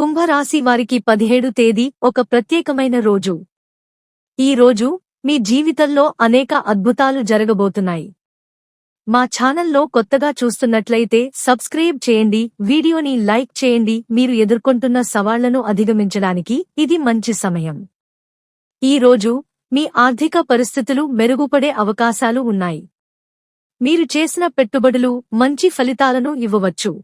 కుంభరాశి వారికి పదిహేడు తేదీ ఒక ప్రత్యేకమైన రోజు. ఈ రోజు మీ జీవితంలో అనేక అద్భుతాలు జరగబోతున్నాయి. మా ఛానల్లో కొత్తగా చూస్తున్నట్లయితే సబ్స్క్రైబ్ చేయండి వీడియోని లైక్ చేయండి మీరు ఎదుర్కొంటున్న సవాళ్ళను అధిగమించడానికి ఇది మంచి సమయం. ఈ రోజు మీ ఆర్థిక పరిస్థితులు మెరుగుపడే అవకాశాలు ఉన్నాయి. మీరు చేసిన పెట్టుబడులు మంచి ఫలితాలను ఇవ్వవచ్చు.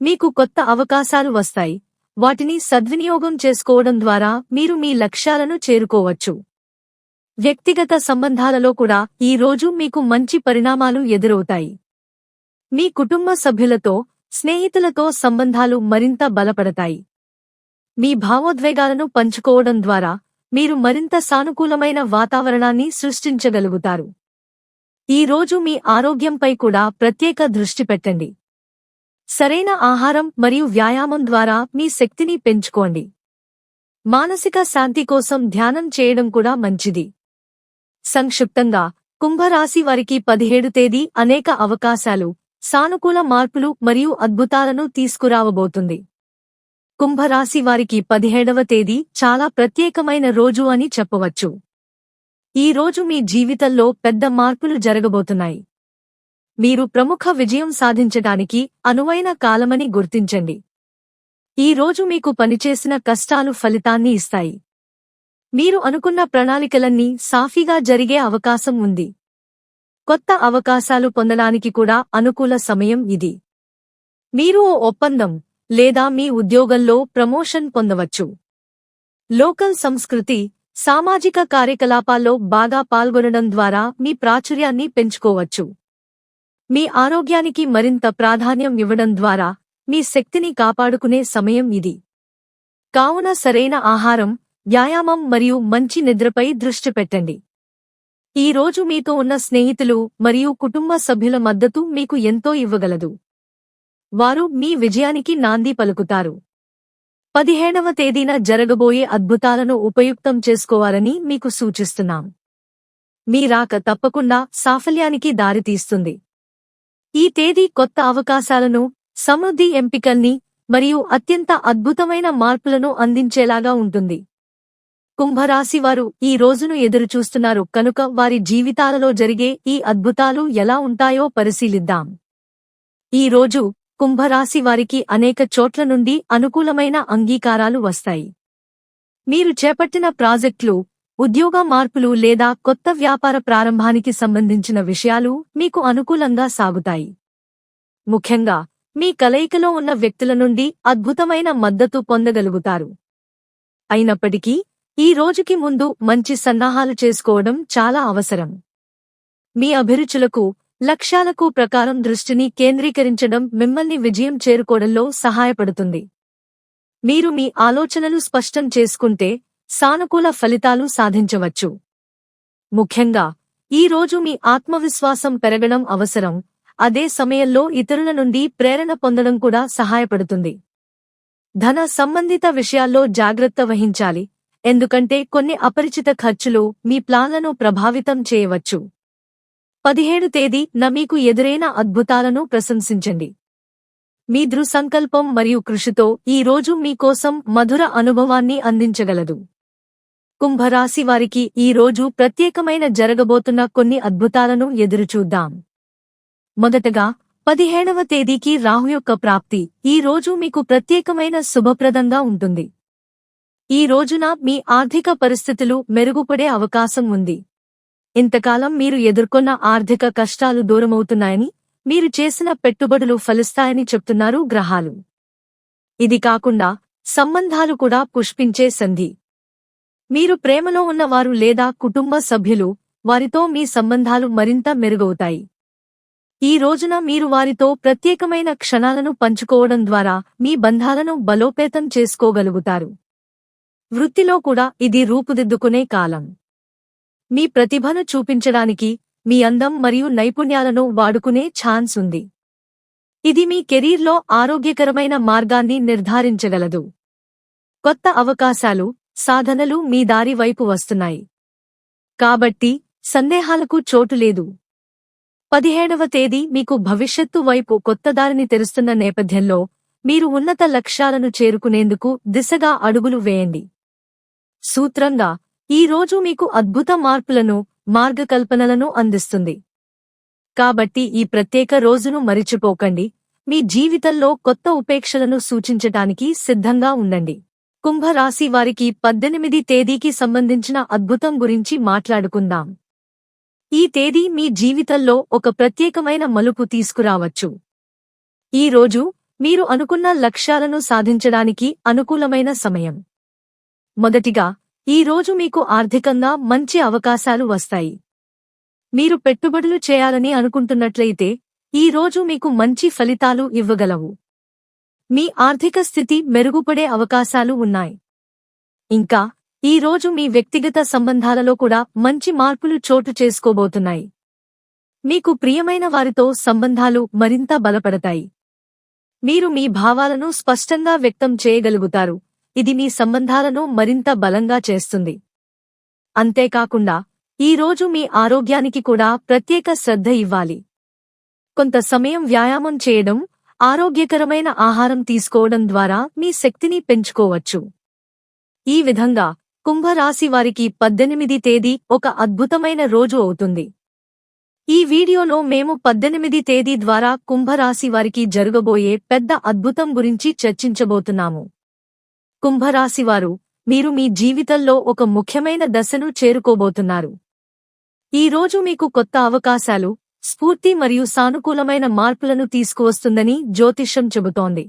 మీకు కొత్త అవకాశాలు వస్తాయి. వాటిని సద్వినియోగం చేసుకోవడం ద్వారా మీరు మీ లక్ష్యాలను చేరుకోవచ్చు. వ్యక్తిగత సంబంధాలలో కూడా ఈ రోజు మీకు మంచి పరిణామాలు ఎదురవుతాయి. మీ కుటుంబ సభ్యులతో స్నేహితులతో సంబంధాలు మరింత బలపడతాయి. మీ భావోద్వేగాలను పంచుకోవడం ద్వారా మీరు మరింత సానుకూలమైన వాతావరణాన్ని సృష్టించగలుగుతారు. ఈ రోజు మీ ఆరోగ్యంపై కూడా ప్రత్యేక దృష్టి పెట్టండి. సరైన ఆహారం మరియు వ్యాయామం ద్వారా మీ శక్తిని పెంచుకోండి. మానసిక శాంతి కోసం ధ్యానం చేయడం కూడా మంచిది. సంక్షిప్తంగా కుంభరాశి వారికి పదిహేడు తేదీ అనేక అవకాశాలు సానుకూల మార్పులు మరియు అద్భుతాలను తీసుకురావబోతుంది. కుంభరాశి వారికి పదిహేడవ తేదీ చాలా ప్రత్యేకమైన రోజు అని చెప్పవచ్చు. ఈ రోజు మీ జీవితంలో పెద్ద మార్పులు జరగబోతున్నాయి. మీరు ప్రముఖ విజయం సాధించడానికి అనువైన కాలమని గుర్తించండి. ఈ రోజు మీకు పనిచేసిన కష్టాలు ఫలితాన్ని ఇస్తాయి. మీరు అనుకున్న ప్రణాళికలన్నీ సాఫీగా జరిగే అవకాశం ఉంది. కొత్త అవకాశాలు పొందడానికి కూడా అనుకూల సమయం ఇది. మీరు ఓ ఒప్పందం లేదా మీ ఉద్యోగంలో ప్రమోషన్ పొందవచ్చు. లోకల్ సంస్కృతి సామాజిక కార్యకలాపాల్లో బాగా పాల్గొనడం ద్వారా మీ ప్రాచుర్యాన్ని పెంచుకోవచ్చు. మీ ఆరోగ్యానికి మరింత ప్రాధాన్యం ఇవ్వడం ద్వారా మీ శక్తిని కాపాడుకునే సమయం ఇది. కావున సరైన ఆహారం వ్యాయామం మరియు మంచి నిద్రపై దృష్టి పెట్టండి. ఈ రోజు మీతో ఉన్న స్నేహితులు మరియు కుటుంబ సభ్యుల మద్దతు మీకు ఎంతో ఇవ్వగలదు. వారు మీ విజయానికి నాంది పలుకుతారు. పదిహేనవ తేదీన జరగబోయే అద్భుతాలను ఉపయుక్తం చేసుకోవాలని మీకు సూచిస్తున్నాం. మీ రాక తప్పకుండా సాఫల్యానికి దారితీస్తుంది. ఈ తేదీ కొత్త అవకాశాలను సమృద్ధి ఎంపికల్ని మరియు అత్యంత అద్భుతమైన మార్పులను అందించేలాగా ఉంటుంది. కుంభరాశివారు ఈ రోజును ఎదురుచూస్తున్నారు కనుక వారి జీవితాలలో జరిగే ఈ అద్భుతాలు ఎలా ఉంటాయో పరిశీలిద్దాం. ఈ రోజు కుంభరాశి వారికి అనేక చోట్ల నుండి అనుకూలమైన అంగీకారాలు వస్తాయి. మీరు చేపట్టిన ప్రాజెక్టులు ఉద్యోగ మార్పులు లేదా కొత్త వ్యాపార ప్రారంభానికి సంబంధించిన విషయాలు మీకు అనుకూలంగా సాగుతాయి. ముఖ్యంగా మీ కలయికలో ఉన్న వ్యక్తుల నుండి అద్భుతమైన మద్దతు పొందగలుగుతారు. అయినప్పటికీ ఈ రోజుకి ముందు మంచి సన్నాహాలు చేసుకోవడం చాలా అవసరం. మీ అభిరుచులకు లక్ష్యాలకు ప్రకారం దృష్టిని కేంద్రీకరించడం మిమ్మల్ని విజయం చేరుకోవడంలో సహాయపడుతుంది. మీరు మీ ఆలోచనలు స్పష్టం చేసుకుంటే సానుకూల ఫలితాలు సాధించవచ్చు. ముఖ్యంగా ఈ రోజు మీ ఆత్మవిశ్వాసం పెరగడం అవసరం. అదే సమయంలో ఇతరుల నుండి ప్రేరణ పొందడం కూడా సహాయపడుతుంది. ధన సంబంధిత విషయాల్లో జాగ్రత్త వహించాలి. ఎందుకంటే కొన్ని అపరిచిత ఖర్చులు మీ ప్లాన్లను ప్రభావితం చేయవచ్చు. పదిహేడు తేదీ న మీకు ఎదురైన అద్భుతాలను ప్రశంసించండి. మీ దృసంకల్పం మరియు కృషితో ఈ రోజు మీకోసం మధుర అనుభవాన్ని అందించగలదు. కుంభరాశి వారికి ఈ రోజు ప్రత్యేకమైన జరగబోతున్న కొన్ని అద్భుతాలను ఎదురుచూద్దాం. మొదటగా పదిహేడవ తేదీకి రాహు యొక్క ప్రాప్తి. ఈ రోజు మీకు ప్రత్యేకమైన శుభప్రదంగా ఉంటుంది. ఈ రోజున మీ ఆర్థిక పరిస్థితులు మెరుగుపడే అవకాశం ఉంది. ఇంతకాలం మీరు ఎదుర్కొన్న ఆర్థిక కష్టాలు దూరమవుతున్నాయని మీరు చేసిన పెట్టుబడులు ఫలిస్తాయని చెప్తున్నారు గ్రహాలు. ఇది కాకుండా సంబంధాలు కూడా పుష్పించే సంధి. మీరు ప్రేమలో ఉన్నవారు లేదా కుటుంబ సభ్యులు వారితో మీ సంబంధాలు మరింత మెరుగవుతాయి. ఈ రోజున మీరు వారితో ప్రత్యేకమైన క్షణాలను పంచుకోవడం ద్వారా మీ బంధాలను బలోపేతం చేసుకోగలుగుతారు. వృత్తిలో కూడా ఇది రూపుదిద్దుకునే కాలం. మీ ప్రతిభను చూపించడానికి మీ అందం మరియు నైపుణ్యాలను వాడుకునే ఛాన్స్ ఉంది. ఇది మీ కెరీర్లో ఆరోగ్యకరమైన మార్గాన్ని నిర్ధారించగలదు. కొత్త అవకాశాలు సాధనలు మీ దారి వైపు వస్తున్నాయి. కాబట్టి సందేహాలకు చోటు లేదు. పదిహేడవ తేదీ మీకు భవిష్యత్తు వైపు కొత్త దారిని తెరుస్తున్న నేపథ్యంలో మీరు ఉన్నత లక్ష్యాలను చేరుకునేందుకు దిశగా అడుగులు వేయండి. సూత్రంగా ఈ రోజు మీకు అద్భుత మార్పులను మార్గకల్పనలను అందిస్తుంది. కాబట్టి ఈ ప్రత్యేక రోజును మరిచిపోకండి. మీ జీవితంలో కొత్త ఉపేక్షలను సూచించటానికి సిద్ధంగా ఉండండి. కుంభరాశి వారికి పద్దెనిమిది తేదీకి సంబంధించిన అద్భుతం గురించి మాట్లాడుకుందాం. ఈ తేదీ మీ జీవితంలో ఒక ప్రత్యేకమైన మలుపు తీసుకురావచ్చు. ఈ రోజు మీరు అనుకున్న లక్ష్యాలను సాధించడానికి అనుకూలమైన సమయం. మొదటిగా ఈ రోజు మీకు ఆర్థికంగా మంచి అవకాశాలు వస్తాయి. మీరు పెట్టుబడులు చేయాలని అనుకుంటున్నట్లయితే ఈ రోజు మీకు మంచి ఫలితాలు ఇవ్వగలవు. మీ ఆర్థిక స్థితి మెరుగుపడే అవకాశాలు ఉన్నాయి. ఇంకా ఈ రోజు మీ వ్యక్తిగత సంబంధాలలో కూడా మంచి మార్పులు చోటు చేసుకోబోతున్నాయి. మీకు ప్రియమైన వారితో సంబంధాలు మరింత బలపడతాయి. మీరు మీ భావాలను స్పష్టంగా వ్యక్తం చేయగలుగుతారు. ఇది మీ సంబంధాలను మరింత బలంగా చేస్తుంది. అంతేకాకుండా ఈ రోజు మీ ఆరోగ్యానికి కూడా ప్రత్యేక శ్రద్ధ ఇవ్వాలి. కొంత సమయం వ్యాయామం చేయడం ఆరోగ్యకరమైన ఆహారం తీసుకోవడం ద్వారా మీ శక్తిని పెంచుకోవచ్చు. ఈ విధంగా కుంభరాశి వారికి పద్దెనిమిది తేదీ ఒక అద్భుతమైన రోజు అవుతుంది. ఈ వీడియోలో మేము పద్దెనిమిది తేదీ ద్వారా కుంభరాశి వారికి జరగబోయే పెద్ద అద్భుతం గురించి చర్చించబోతున్నాము. కుంభరాశివారు మీరు మీ జీవితంలో ఒక ముఖ్యమైన దశను చేరుకోబోతున్నారు. ఈ రోజు మీకు కొత్త అవకాశాలు స్ఫూర్తి మరియు సానుకూలమైన మార్పులను తీసుకువస్తుందని జ్యోతిషం చెబుతోంది.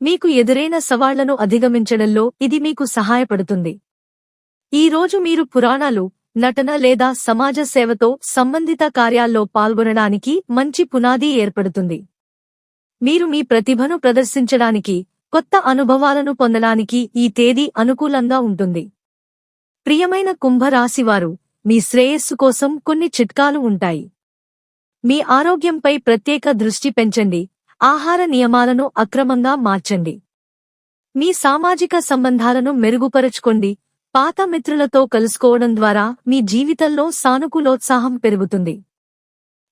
మీకు ఎదురైన సవాళ్ళను అధిగమించడంలో ఇది మీకు సహాయపడుతుంది. ఈ రోజు మీరు పురాణాలు నటన లేదా సమాజ సేవతో సంబంధిత కార్యాల్లో పాల్గొనడానికి మంచి పునాది ఏర్పడుతుంది. మీరు మీ ప్రతిభను ప్రదర్శించడానికి కొత్త అనుభవాలను పొందడానికి ఈ తేదీ అనుకూలంగా ఉంటుంది. ప్రియమైన కుంభరాశివారు మీ శ్రేయస్సు కోసం కొన్ని చిట్కాలు ఉంటాయి. మీ ఆరోగ్యంపై ప్రత్యేక దృష్టి పెంచండి. ఆహార నియమాలను అక్రమంగా మార్చండి. మీ సామాజిక సంబంధాలను మెరుగుపరచుకోండి. పాత మిత్రులతో కలుసుకోవడం ద్వారా మీ జీవితంలో సానుకూలోత్సాహం పెరుగుతుంది.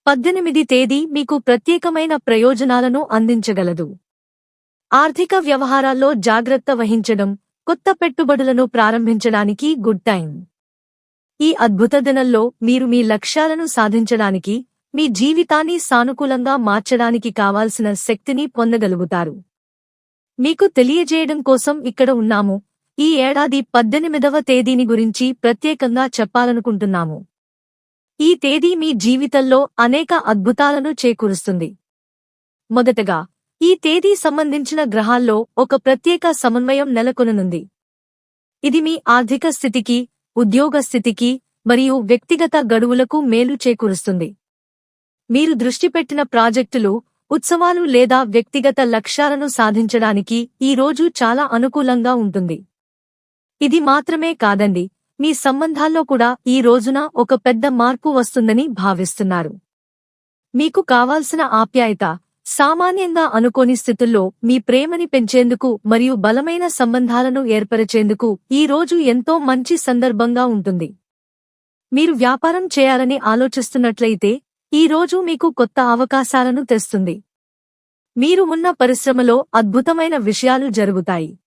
పద్దెనిమిది తేదీ మీకు ప్రత్యేకమైన ప్రయోజనాలను అందించగలదు. ఆర్థిక వ్యవహారాల్లో జాగ్రత్త వహించడం కొత్త పెట్టుబడులను ప్రారంభించడానికి గుడ్ టైం. ఈ అద్భుత దినంలో మీరు మీ లక్ష్యాలను సాధించడానికి మీ జీవితాన్ని సానుకూలంగా మార్చడానికి కావాల్సిన శక్తిని పొందగలుగుతారు. మీకు తెలియజేయడం కోసం ఇక్కడ ఉన్నాము. ఈ ఏడాది పద్దెనిమిదవ తేదీని గురించి ప్రత్యేకంగా చెప్పాలనుకుంటున్నాము. ఈ తేదీ మీ జీవితంలో అనేక అద్భుతాలను చేకూరుస్తుంది. మొదటగా ఈ తేదీ సంబంధించిన గ్రహాల్లో ఒక ప్రత్యేక సమన్వయం నెలకొననుంది. ఇది మీ ఆర్థిక స్థితికి ఉద్యోగ స్థితికి మరియు వ్యక్తిగత గడువులకు మేలు చేకూరుస్తుంది. మీరు దృష్టి పెట్టిన ప్రాజెక్టులు ఉత్సవాలు లేదా వ్యక్తిగత లక్ష్యాలను సాధించడానికి ఈ రోజు చాలా అనుకూలంగా ఉంటుంది. ఇది మాత్రమే కాదండి మీ సంబంధాల్లో కూడా ఈ రోజున ఒక పెద్ద మార్పు వస్తుందని భావిస్తున్నారు. మీకు కావాల్సిన ఆప్యాయత సామాన్యంగా అనుకోని స్థితుల్లో మీ ప్రేమని పెంచేందుకు మరియు బలమైన సంబంధాలను ఏర్పరచేందుకు ఈ రోజు ఎంతో మంచి సందర్భంగా ఉంటుంది. మీరు వ్యాపారం చేయాలని ఆలోచిస్తున్నట్లయితే ఈ రోజు మీకు కొత్త అవకాశాలను తెస్తుంది. మీరు ఉన్న పరిశ్రమలో అద్భుతమైన విషయాలు జరుగుతాయి.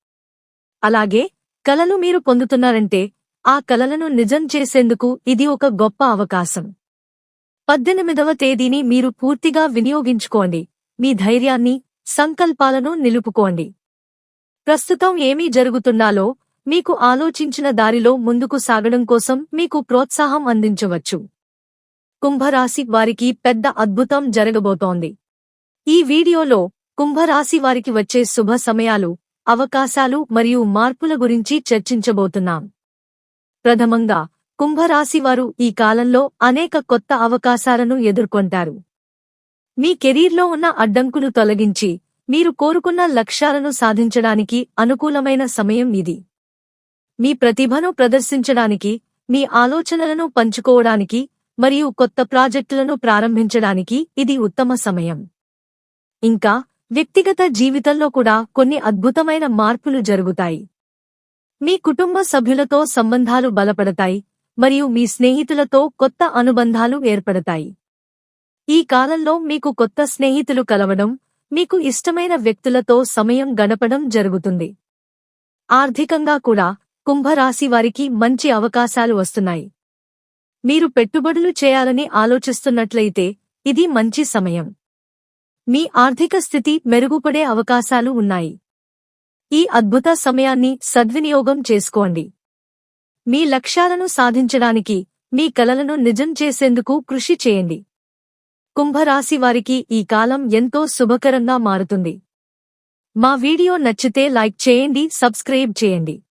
అలాగే కలలు మీరు పొందుతున్నారంటే ఆ కలలను నిజం చేసేందుకు ఇది ఒక గొప్ప అవకాశం. పద్దెనిమిదవ తేదీని మీరు పూర్తిగా వినియోగించుకోండి. మీ ధైర్యాన్ని సంకల్పాలను నిలుపుకోండి. ప్రస్తుతం ఏమీ జరుగుతున్నాలో మీకు ఆలోచించిన దారిలో ముందుకు సాగడం కోసం మీకు ప్రోత్సాహం అందించవచ్చు. కుంభరాశి వారికి పెద్ద అద్భుతం జరగబోతోంది. ఈ వీడియోలో కుంభరాశి వారికి వచ్చే శుభ సమయాలు అవకాశాలు మరియు మార్పుల గురించి చర్చించబోతున్నాం. ప్రథమంగా కుంభరాశివారు ఈ కాలంలో అనేక కొత్త అవకాశాలను ఎదుర్కొంటారు. మీ కెరీర్లో ఉన్న అడ్డంకులు తొలగించి మీరు కోరుకున్న లక్ష్యాలను సాధించడానికి అనుకూలమైన సమయం ఇది. మీ ప్రతిభను ప్రదర్శించడానికి మీ ఆలోచనలను పంచుకోవడానికి మరియు కొత్త ప్రాజెక్టులను ప్రారంభించడానికి ఇది ఉత్తమ సమయం. ఇంకా వ్యక్తిగత జీవితంలో కూడా కొన్ని అద్భుతమైన మార్పులు జరుగుతాయి. మీ కుటుంబ సభ్యులతో సంబంధాలు బలపడతాయి మరియు మీ స్నేహితులతో కొత్త అనుబంధాలు ఏర్పడతాయి. ఈ కాలంలో మీకు కొత్త స్నేహితులు కలవడం మీకు ఇష్టమైన వ్యక్తులతో సమయం గడపడం జరుగుతుంది. ఆర్థికంగా కూడా కుంభరాశి వారికి మంచి అవకాశాలు వస్తున్నాయి. మీరు పెట్టుబడులు చేయాలని ఆలోచిస్తున్నట్లయితే ఇది మంచి సమయం. మీ ఆర్థిక స్థితి మెరుగుపడే అవకాశాలు ఉన్నాయి. ఈ అద్భుత సమయాన్ని సద్వినియోగం చేసుకోండి. మీ లక్ష్యాలను సాధించడానికి మీ కలలను నిజం చేసేందుకు కృషి చేయండి. కుంభరాశి వారికి ఈ కాలం ఎంతో శుభకరంగా మారుతుంది. మా వీడియో నచ్చితే లైక్ చేయండి సబ్స్క్రైబ్ చేయండి.